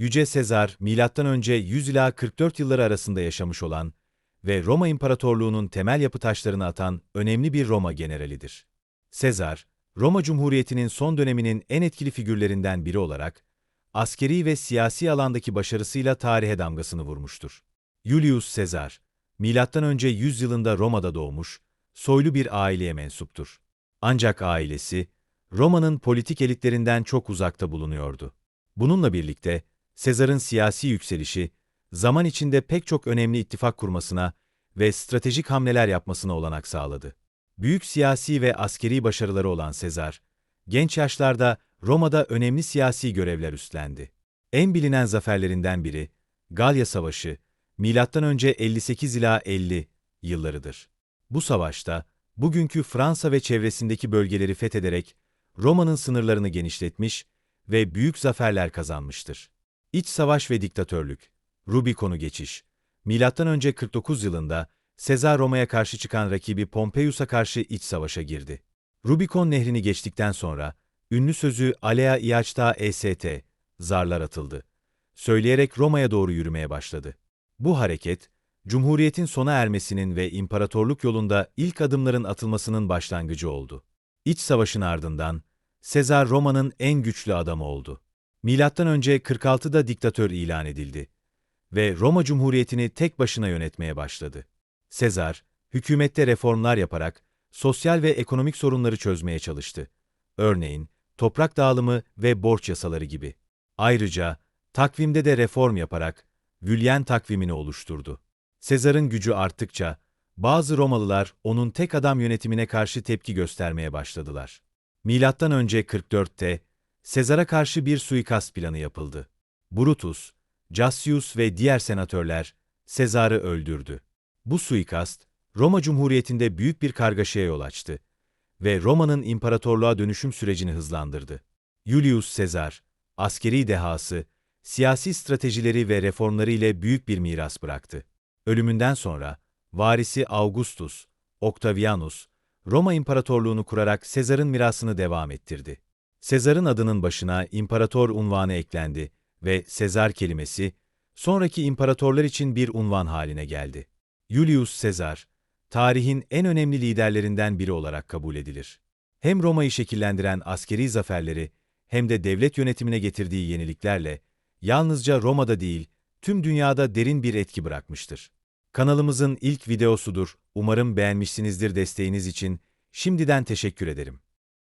Yüce Sezar, M.Ö. 100 ila 44 yılları arasında yaşamış olan ve Roma İmparatorluğu'nun temel yapı taşlarını atan önemli bir Roma generalidir. Sezar, Roma Cumhuriyeti'nin son döneminin en etkili figürlerinden biri olarak, askeri ve siyasi alandaki başarısıyla tarihe damgasını vurmuştur. Julius Caesar, M.Ö. 100 yılında Roma'da doğmuş, soylu bir aileye mensuptur. Ancak ailesi, Roma'nın politik elitlerinden çok uzakta bulunuyordu. Bununla birlikte, Sezar'ın siyasi yükselişi, zaman içinde pek çok önemli ittifak kurmasına ve stratejik hamleler yapmasına olanak sağladı. Büyük siyasi ve askeri başarıları olan Sezar, genç yaşlarda Roma'da önemli siyasi görevler üstlendi. En bilinen zaferlerinden biri, Galya Savaşı, M.Ö. 58 ila 50 yıllarıdır. Bu savaşta, bugünkü Fransa ve çevresindeki bölgeleri fethederek Roma'nın sınırlarını genişletmiş ve büyük zaferler kazanmıştır. İç savaş ve diktatörlük, Rubikon'u geçiş. M.Ö. 49 yılında Sezar Roma'ya karşı çıkan rakibi Pompeius'a karşı iç savaşa girdi. Rubikon nehrini geçtikten sonra ünlü sözü Alea Iaçta est, zarlar atıldı. Söyleyerek Roma'ya doğru yürümeye başladı. Bu hareket, Cumhuriyet'in sona ermesinin ve imparatorluk yolunda ilk adımların atılmasının başlangıcı oldu. İç savaşın ardından Sezar Roma'nın en güçlü adamı oldu. Önce 46'da diktatör ilan edildi ve Roma Cumhuriyeti'ni tek başına yönetmeye başladı. Sezar, hükümette reformlar yaparak sosyal ve ekonomik sorunları çözmeye çalıştı. Örneğin, toprak dağılımı ve borç yasaları gibi. Ayrıca, takvimde de reform yaparak Vülyen takvimini oluşturdu. Sezar'ın gücü arttıkça, bazı Romalılar onun tek adam yönetimine karşı tepki göstermeye başladılar. Milattan önce 44'te Sezar'a karşı bir suikast planı yapıldı. Brutus, Cassius ve diğer senatörler Sezar'ı öldürdü. Bu suikast, Roma Cumhuriyeti'nde büyük bir kargaşaya yol açtı ve Roma'nın imparatorluğa dönüşüm sürecini hızlandırdı. Julius Caesar, askeri dehası, siyasi stratejileri ve reformları ile büyük bir miras bıraktı. Ölümünden sonra, varisi Augustus, Octavianus, Roma İmparatorluğunu kurarak Sezar'ın mirasını devam ettirdi. Sezar'ın adının başına imparator unvanı eklendi ve Sezar kelimesi, sonraki imparatorlar için bir unvan haline geldi. Julius Caesar, tarihin en önemli liderlerinden biri olarak kabul edilir. Hem Roma'yı şekillendiren askeri zaferleri hem de devlet yönetimine getirdiği yeniliklerle yalnızca Roma'da değil, tüm dünyada derin bir etki bırakmıştır. Kanalımızın ilk videosudur. Umarım beğenmişsinizdir desteğiniz için. Şimdiden teşekkür ederim.